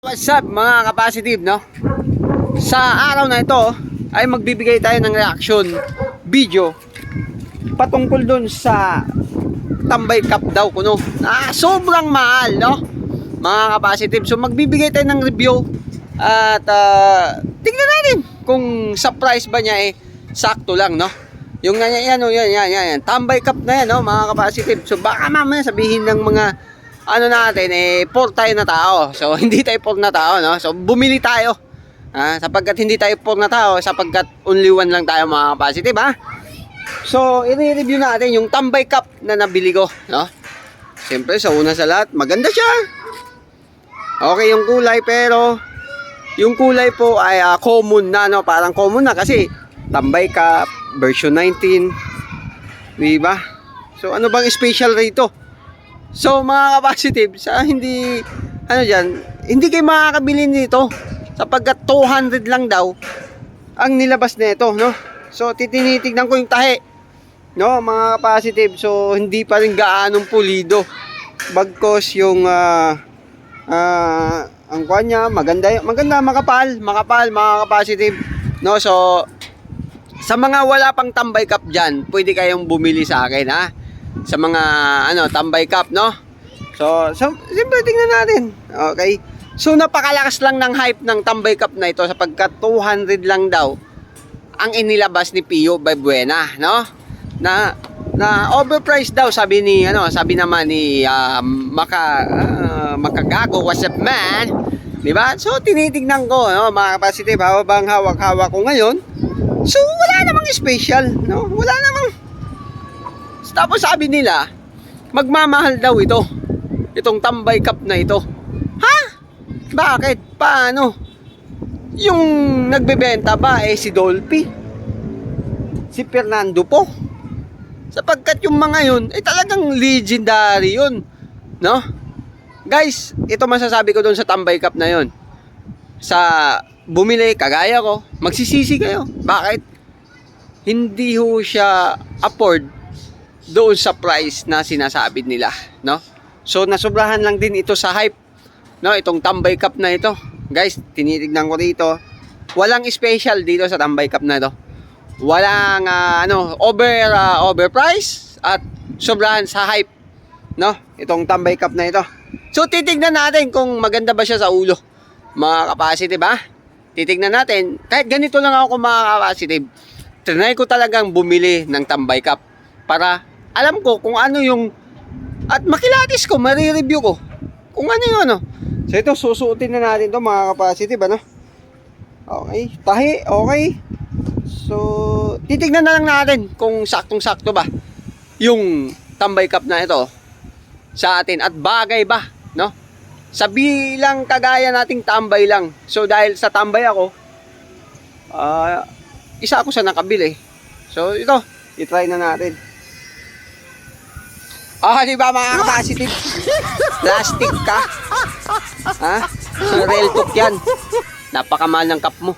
What's up mga kapasitive no? Sa araw na ito ay magbibigay tayo ng reaction video patungkol dun sa tambay cup daw kuno na sobrang mahal no? Mga kapasitive so magbibigay tayo ng review at ah, tingnan natin kung sa price ba niya eh sakto lang no? Yung yan, yan, yan, yan, yan, yan. Tambay cup na yan, no, mga kapasitive. So, baka mamaya sabihin ng mga ano natin, eh, poor tayo na tao. So, hindi tayo poor na tao, no? So, bumili tayo. Ha? Sapagkat hindi tayo poor na tao, sapagkat only one lang tayo mga positive, ha? So, i-review natin yung tambay cup na nabili ko, no? Siyempre, sa una sa lahat, maganda siya. Okay yung kulay, pero yung kulay po ay ah, common na, no? Parang common na kasi tambay cup, version 19. Di ba? So, ano bang special rito? So mga ka-positive, sa hindi, ano dyan, hindi kayo makakabili nito sapagkat 200 lang daw ang nilabas nito, no? So titinitignan ko yung tahe, no, mga ka-positive. So hindi pa rin gaanong pulido. Bagkos yung, ah, ah, ang kuha maganda, maganda, makapal, makapal, mga ka-positive. No, so, sa mga wala pang tambay cup dyan, pwede kayong bumili sa akin, ha? Sa mga ano tambay cup no? So, so siyempre tingnan natin. Okay. So napakalakas lang ng hype ng tambay cup na ito sapagkat 200 lang daw ang inilabas ni Pio Buena no? Na na overpriced daw sabi ni ano sabi naman ni ah, Maka ah, Makagago what's man? Di ba? So tinitingnan ko no mga kapasitive habang hawak-hawak ko ngayon. So wala namang special no? Wala namang tapos sabi nila, magmamahal daw ito. Itong tambay cup na ito. Ha? Bakit? Paano? Yung nagbebenta ba eh si Dolphy? Si Fernando po? Sapagkat yung mga yun, eh talagang legendary yun. No? Guys, ito masasabi ko doon sa tambay cup na yun. Sa bumili, kagaya ko, magsisisi kayo. Bakit? Hindi ho siya afford doon sa price na sinasabi nila, no? So nasobrahan lang din ito sa hype, no? Itong Tambay Cup na ito. Guys, tinitignan ko dito. Walang special dito sa Tambay Cup na ito. Walang ah, ano, over ah, overprice at sobrahan sa hype, no? Itong Tambay Cup na ito. So titignan natin kung maganda ba siya sa ulo. Mga capacity ba? Titignan natin. Kahit ganito lang ako mga capacity. Trinay ko talagang bumili ng Tambay Cup para alam ko kung ano yung at makilatis ko, marireview ko kung ano yung ano. So ito, susuotin na natin to mga capacity ba no? Okay, tahi, okay. So, titignan na lang natin kung saktong-sakto ba yung tambay cup na ito sa atin at bagay ba, no? Sa bilang kagaya nating tambay lang. So dahil sa tambay ako, ah isa ako sa nakabili. So ito, i-try na natin. Ah, di ba mga capacity? Plastic ka. Ha? Talk yan. Napakamahal ng cup mo.